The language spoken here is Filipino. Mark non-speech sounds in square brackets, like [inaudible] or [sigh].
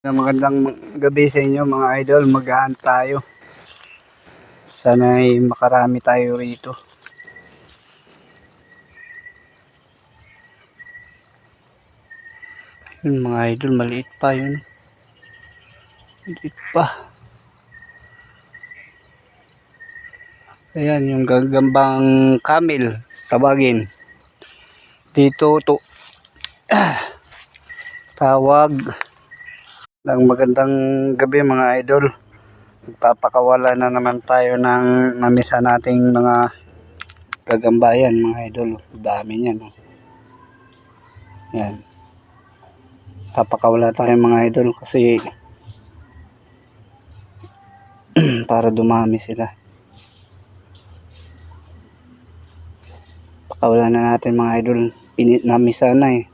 Magandang gabi sa inyo mga idol. Maghahan tayo. Sana ay makarami tayo rito. Yun, mga idol, maliit pa yun. Maliit pa. Ayan, yung gagambang camel, tawagin. Dito to [clears throat] tawag ng magandang gabi mga idol. Magpapakawala na naman tayo ng namisa nating mga gagambayan mga idol. Dami niyan. Oh. Yan. Papakawala tayo mga idol kasi [clears throat] para dumami sila. Pakawala na natin mga idol. Pinit namin sana eh.